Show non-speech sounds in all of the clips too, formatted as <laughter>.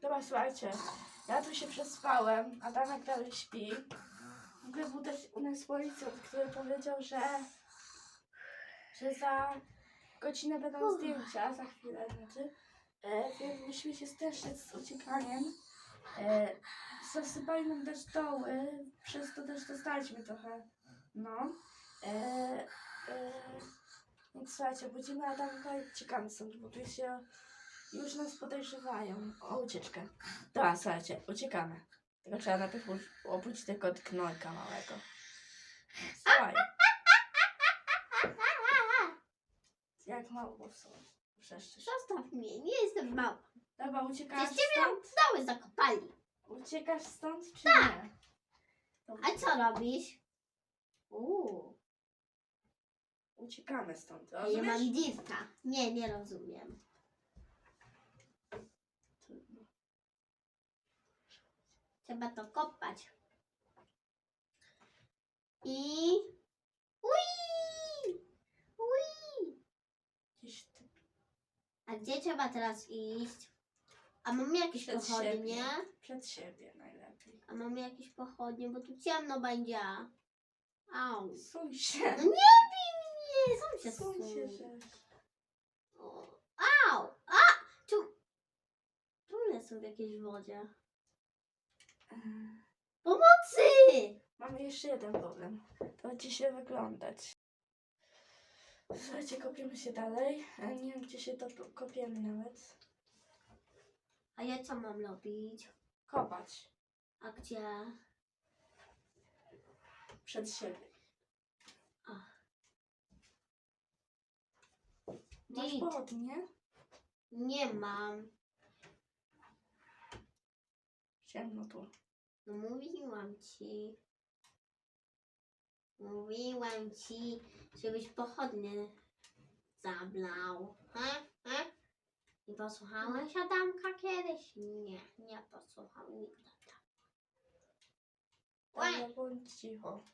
Dobra, słuchajcie, ja tu się przespałem, a Damek dalej śpi. W ogóle był też u nas policjant, który powiedział, że, że za godzinę będą zdjęcia, za chwilę znaczy, e, więc musimy się stęszyć z uciekaniem. E, zasypali nam też doły, przez to też dostaliśmy trochę, no. E, e, więc słuchajcie, budzimy Adamka i uciekamy stąd, bo tu się już nas podejrzewają o ucieczkę. Dobra, słuchajcie, uciekamy. Tylko trzeba najpierw obudzić tego knojka małego. Słuchaj, jak mało są. Przeszczysz. Zostaw mnie, nie jestem mała. Dobra, uciekasz Przecież ciebie stąd? doły zakopali. Uciekasz stąd czy nie? Dobra, A co robisz? Uuu, uciekamy stąd, ja mam rozumiesz? dziwka. Nie, nie rozumiem. Trzeba to kopać. I... Ui! Ui! A gdzie trzeba teraz iść? A mamy jakieś Przed pochodnie? siebie. przed siebie najlepiej. A mamy jakieś pochodnie, bo tu ciemno będzie. Au. Suń się. No nie bij mnie! Sam się Suń się, zsuń. że... O, Au! A! Tu... Tu są w jakiejś wodzie. Pomocy! Mamy jeszcze jeden problem. To będzie się wyglądać. Słuchajcie, kopiemy się dalej. A nie wiem, gdzie się to kopiemy nawet. A ja co mam robić? Kopać. A gdzie? Przed siebie. Masz Git. pochodnie? Nie mam. Ciemno tu. No mówiłam ci. Mówiłam ci, żebyś pochodnie zablał. Ha? Ha? Nie posłuchałeś Adamka kiedyś? Nie, nie posłuchał nigdy. Dobra, bądź cicho.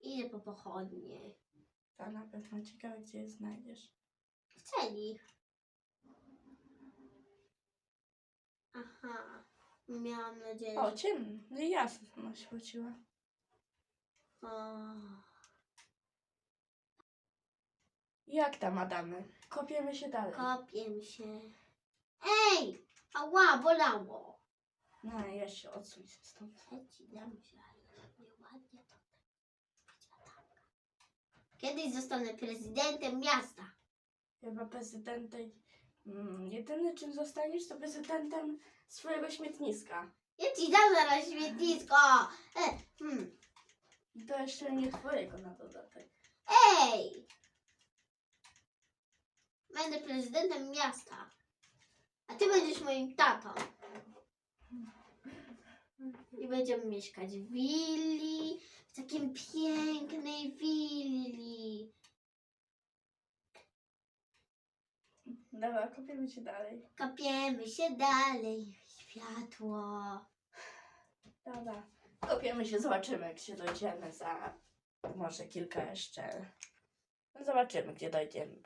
Idę po pochodnie. Ta na pewno ciekawe, gdzie je znajdziesz. W celi. Miałam nadzieję, O, że... ciemno. No i jasno ona świeciła. O. Jak tam, Adamy? Kopiemy się dalej. Kopię się. Ej! Ała, bolało. No, ja się odsuń się stąd. Ja ci dam żal, nieładnie to tak. Kiedyś zostanę prezydentem miasta. Chyba prezydentem. Mm, jedyny czym zostaniesz, to prezydentem swojego śmietniska. Ja ci dam zaraz śmietnisko. E, hmm. I to jeszcze nie twojego na dodatek. Ej! Będę prezydentem miasta. A ty będziesz moim tatą. I będziemy mieszkać w willi, w takim pięknej willi. Dobra, kopiemy się dalej. Kopiemy się dalej. Światło. Dobra. Kopiemy się, zobaczymy, się dojdziemy za może kilka jeszcze. Zobaczymy, gdzie dojdziemy.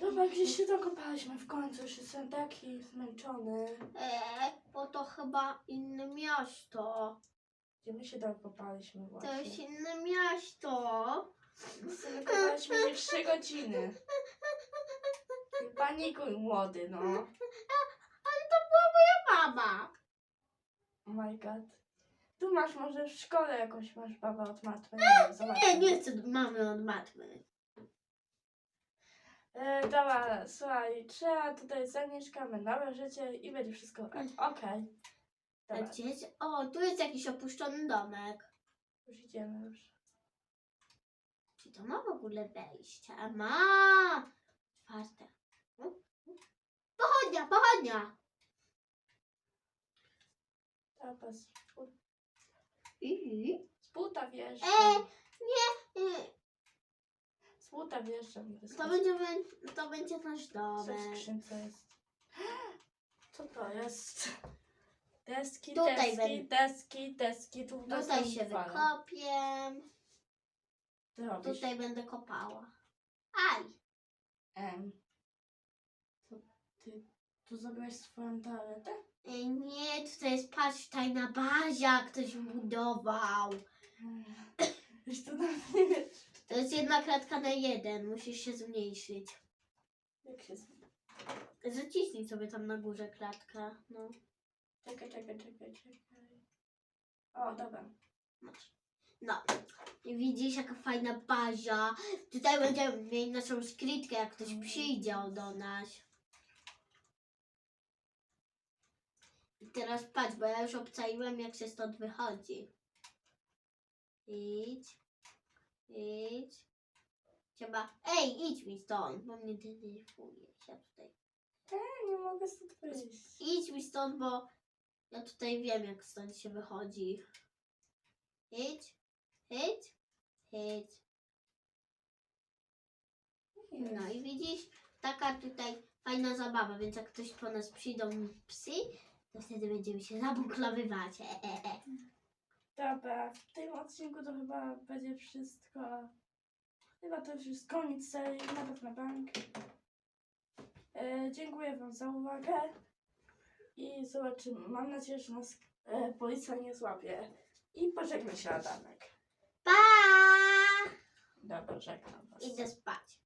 Dobra, gdzieś się dokopaliśmy w końcu, już jestem taki zmęczony. Eee, bo to chyba inne miasto. Gdzie my się dokopaliśmy To jest właśnie? inne miasto. Dokopaliśmy się trzy godziny. Nie panikuj, młody, no. Ale to była moja mama. Oh my god. Tu masz może w szkole jakąś masz babę od matmy. Nie, wiem. Nie, nie chcę mamy od matmy. E, dobra, słuchaj, trzeba tutaj zamieszkamy nowe życie i będzie wszystko ok. Okej. Dobra, gdzie jest? O, tu jest jakiś opuszczony domek. już idziemy już. Czy to ma w ogóle wejście? Ma! Otwarte. Pochodnia, pochodnia! Pu- I? z buta wjeżdżam. E, nie, nie. Z buta wjeżdżam. To będzie, to będzie nasz Co w domek. skrzynce jest? <gasps> Co to jest? Deski, Tutaj deski, będę- deski, deski. Tu Tutaj się wykopię. robisz? Tutaj będę kopała. Aj! Em, to ty tu zrobiłeś swoją toaletę? Ej, nie, tutaj jest patrz, tajna bazia, ktoś budował. Już to nawet nie wiesz. To jest jedna kratka na jeden, musisz się zmniejszyć. Jak się zmieni? Zaciśnij sobie tam na górze klatkę, no. Czekaj, czekaj, czekaj, czekaj. O, dobra. Masz. No. Widzisz, jaka fajna bazia. Tutaj będziemy mieli naszą skrytkę, jak ktoś przyjdzie do nas. I teraz patrz, bo ja już obczaiłem, jak się stąd wychodzi. Idź. Idź. Trzeba... Ej, idź mi stąd, bo mnie denerwujesz. Ja tutaj... Ja nie mogę stąd wyjść. Idź mi stąd, bo ja tutaj wiem, jak stąd się wychodzi. Idź, idź, idź. No i widzisz, taka tutaj fajna zabawa, więc jak ktoś po nas przyjdą psy, to wtedy będziemy się zabunklowywać. E, <laughs> e, e. Dobra, w tym odcinku to chyba będzie wszystko. Chyba to już jest koniec serii, napad na bank. E, dziękuję Wam za uwagę i zobaczymy. Mam nadzieję, że nas e, policja nie złapie. I pożegnaj się Adamek. Pa! Dobra, żegnam Was. Idę spać.